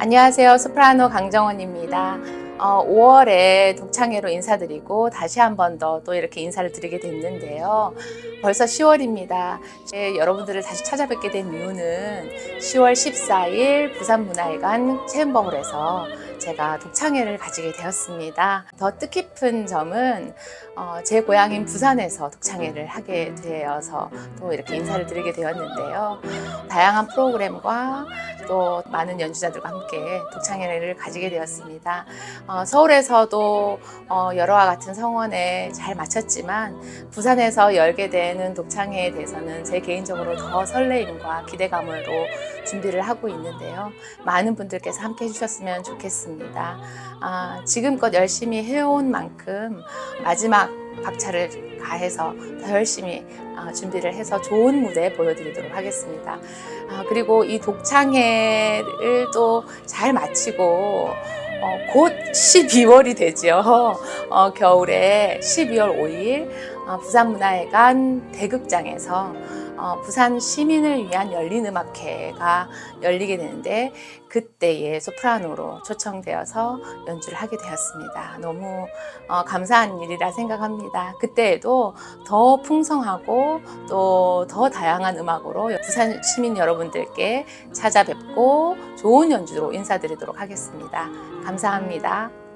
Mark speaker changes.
Speaker 1: 안녕하세요. 소프라노 강정원입니다. 어, 5월에 독창회로 인사드리고 다시 한 번 더 또 이렇게 인사를 드리게 됐는데요. 벌써 10월입니다. 여러분들을 다시 찾아뵙게 된 이유는 10월 14일 부산문화회관 체험버홀에서 제가 독창회를 가지게 되었습니다. 더 뜻깊은 점은 어, 제 고향인 부산에서 독창회를 하게 되어서 또 이렇게 인사를 드리게 되었는데요. 다양한 프로그램과 또 많은 연주자들과 함께 독창회를 가지게 되었습니다. 어, 서울에서도 어, 여러와 같은 성원에 잘 마쳤지만 부산에서 열게 되는 독창회에 대해서는 제 개인적으로 더 설레임과 기대감으로 준비를 하고 있는데요. 많은 분들께서 함께 해주셨으면 좋겠습니다. 아, 지금껏 열심히 해온 만큼 마지막 박차를 가해서 더 열심히 아, 준비를 해서 좋은 무대 보여드리도록 하겠습니다. 아, 그리고 이 독창회를 또 잘 마치고 어, 곧 12월이 되죠. 어, 겨울에 12월 5일 어, 부산문화회관 대극장에서 어, 부산 시민을 위한 열린 음악회가 열리게 되는데 그때의 소프라노로 초청되어서 연주를 하게 되었습니다. 너무 어, 감사한 일이라 생각합니다. 그때에도 더 풍성하고 또 더 다양한 음악으로 부산 시민 여러분들께 찾아뵙고 좋은 연주로 인사드리도록 하겠습니다. 감사합니다.